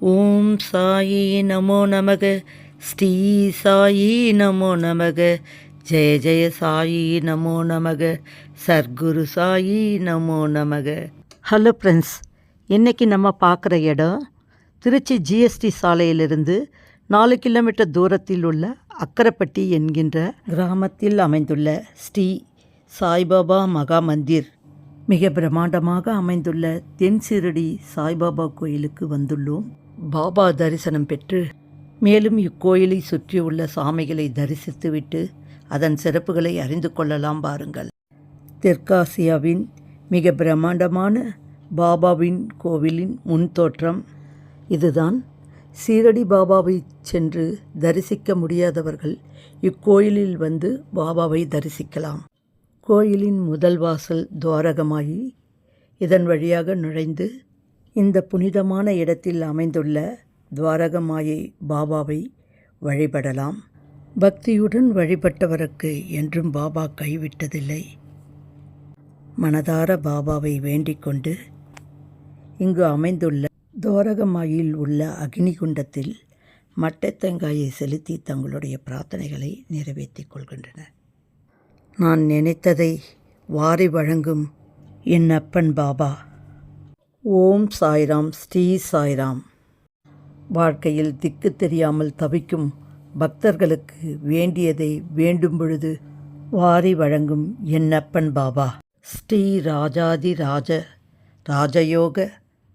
ஓம் சாயி நமோ நமக. ஸ்ரீ சாயி நமோ நமக. ஜெய ஜெய சாயி நமோ நமக. சர்க்குரு சாயி நமோ நமக. ஹலோ ஃப்ரெண்ட்ஸ் இன்றைக்கி நம்ம பார்க்குற இடம் திருச்சி ஜிஎஸ்டி சாலையிலிருந்து நாலு கிலோமீட்டர் தூரத்தில் உள்ள அக்கரப்பட்டி என்கின்ற கிராமத்தில் அமைந்துள்ள ஸ்ரீ சாய்பாபா மகா மந்திர். மிக பிரம்மாண்டமாக அமைந்துள்ள தென் சீரடி சாய்பாபா கோயிலுக்கு வந்துள்ளோம். பாபா தரிசனம் பெற்று மேலும் இக்கோயிலை சுற்றியுள்ள சாமிகளை தரிசித்துவிட்டு அதன் சிறப்புகளை அறிந்து கொள்ளலாம் பாருங்கள். தெற்காசியாவின் மிக பிரம்மாண்டமான பாபாவின் கோவிலின் முன் தோற்றம். இதுதான் சீரடி பாபாவை சென்று தரிசிக்க முடியாதவர்கள் இக்கோயிலில் வந்து பாபாவை தரிசிக்கலாம். கோயிலின் முதல் வாசல் துவாரகமாயி இதன் வழியாக நுழைந்து இந்த புனிதமான இடத்தில் அமைந்துள்ள துவாரகமாயை பாபாவை வழிபடலாம். பக்தியுடன் வழிபட்டவருக்கு என்றும் பாபா கைவிட்டதில்லை. மனதார பாபாவை வேண்டிக்கொண்டு இங்கு அமைந்துள்ள துவாரகமாயில் உள்ள அக்னி குண்டத்தில் மட்டைத்தங்காயை செலுத்தி தங்களுடைய பிரார்த்தனைகளை நிறைவேற்றிக் கொள்கின்றனர். நான் நினைத்ததை வாரி வழங்கும் என் அப்பன் பாபா. ஓம் சாய்ராம் ஸ்ரீ சாய்ராம். வாழ்க்கையில் திக்கு தெரியாமல் தவிக்கும் பக்தர்களுக்கு வேண்டியதை வேண்டும் பொழுது வாரி வழங்கும் என்னப்பன் பாபா. ஸ்ரீ ராஜாதி ராஜ ராஜயோக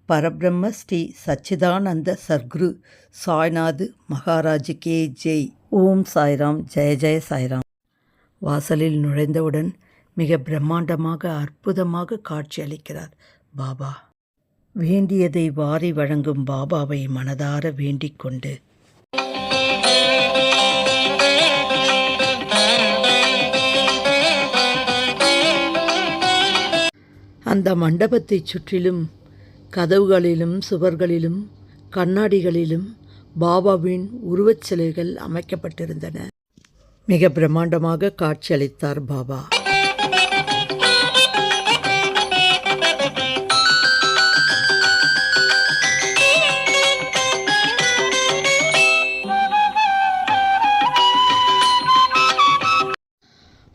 பரபிரம்ம ஸ்ரீ சச்சிதானந்த சர்க்குரு சாய்நாத் மகாராஜ் கே ஜெய். ஓம் சாய்ராம் ஜெய ஜெய சாய்ராம். வாசலில் நுழைந்தவுடன் மிக பிரம்மாண்டமாக அற்புதமாக காட்சியளிக்கிறார் பாபா. வேண்டியதை வாரி வழங்கும் பாபாவை மனதார வேண்டிக் கொண்டு. அந்த மண்டபத்தைச் சுற்றிலும் கதவுகளிலும் சுவர்களிலும் கண்ணாடிகளிலும் பாபாவின் உருவச் சிலைகள் அமைக்கப்பட்டிருந்தன. மிக பிரம்மாண்டமாக காட்சியளித்தார் பாபா.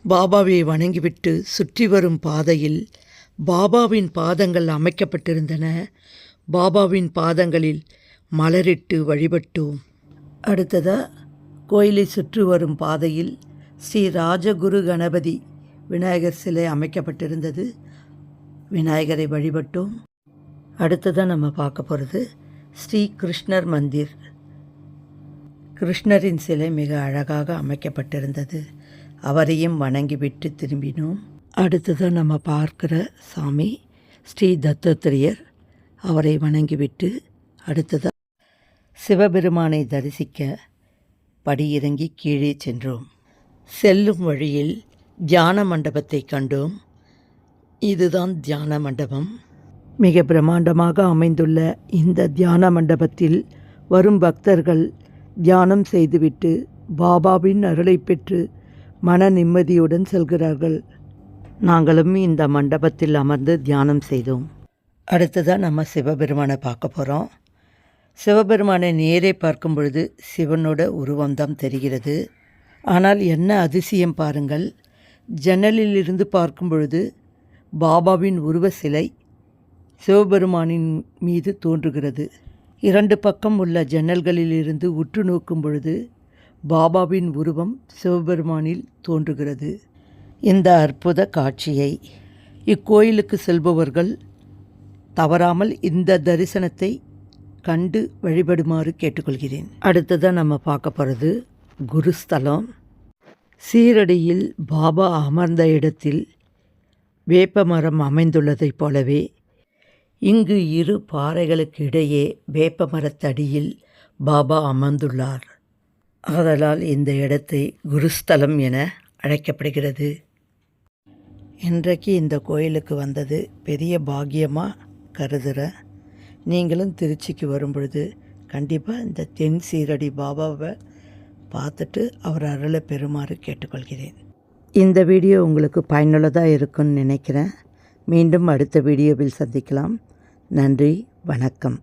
பாபாவை வணங்கிவிட்டு சுற்றி வரும் பாதையில் பாபாவின் பாதங்கள் அமைக்கப்பட்டிருந்தன. பாபாவின் பாதங்களில் மலரிட்டு வழிபட்டோம். அடுத்ததாக கோயிலை சுற்றி வரும் பாதையில் ஸ்ரீ ராஜகுரு கணபதி விநாயகர் சிலை அமைக்கப்பட்டிருந்தது. விநாயகரை வழிபட்டோம். அடுத்ததாக நம்ம பார்க்க போகிறது ஸ்ரீ கிருஷ்ணர் மந்திர். கிருஷ்ணரின் சிலை மிக அழகாக அமைக்கப்பட்டிருந்தது. அவரையும் வணங்கிவிட்டு திரும்பினோம். அடுத்ததாக நம்ம பார்க்குற சாமி ஸ்ரீ தத்தாத்திரியர் அவரை வணங்கிவிட்டு அடுத்ததாக சிவபெருமானை தரிசிக்க படியிறங்கி கீழே சென்றோம். செல்லும் வழியில் தியான மண்டபத்தை கண்டோம். இதுதான் தியான மண்டபம். மிக பிரம்மாண்டமாக அமைந்துள்ள இந்த தியான மண்டபத்தில் வரும் பக்தர்கள் தியானம் செய்துவிட்டு பாபாவின் அருளை பெற்று மன நிம்மதியுடன் செல்கிறார்கள். நாங்களும் இந்த மண்டபத்தில் அமர்ந்து தியானம் செய்தோம். அடுத்ததாக நம்ம சிவபெருமானை பார்க்க போகிறோம் சிவபெருமானை நேரே பார்க்கும் பொழுது சிவனோட உருவம்தான் தெரிகிறது. ஆனால் என்ன அதிசயம் பாருங்கள். ஜன்னலிலிருந்து பார்க்கும் பொழுது பாபாவின் உருவ சிலை சிவபெருமானின் மீது தோன்றுகிறது. இரண்டு பக்கம் உள்ள ஜன்னல்களிலிருந்து உற்று நோக்கும் பொழுது பாபாவின் உருவம் சிவபெருமானில் தோன்றுகிறது. இந்த அற்புத காட்சியை இக்கோயிலுக்கு செல்பவர்கள் தவறாமல் இந்த தரிசனத்தை கண்டு வழிபடுமாறு கேட்டுக்கொள்கிறேன். அடுத்ததாக நம்ம பார்க்க போகிறது குருஸ்தலம். சீரடியில் பாபா அமர்ந்த இடத்தில் வேப்ப மரம் அமைந்துள்ளதைப் போலவே இங்கு இரு பாறைகளுக்கு இடையே வேப்ப மரத்தடியில் பாபா அமர்ந்துள்ளார். ஆதலால் இந்த இடத்தை குருஸ்தலம் என அழைக்கப்படுகிறது. இன்றைக்கு இந்த கோயிலுக்கு வந்தது பெரிய பாக்கியமாக கருதுகிறேன் நீங்களும் திருச்சிக்கு வரும்பொழுது கண்டிப்பாக இந்த தென் சீரடி பாபாவை பார்த்துட்டு அவர் அருளை பெறுமாறு கேட்டுக்கொள்கிறேன். இந்த வீடியோ உங்களுக்கு பயனுள்ளதாக இருக்கும்னு நினைக்கிறேன். மீண்டும் அடுத்த வீடியோவில் சந்திக்கலாம். நன்றி வணக்கம்.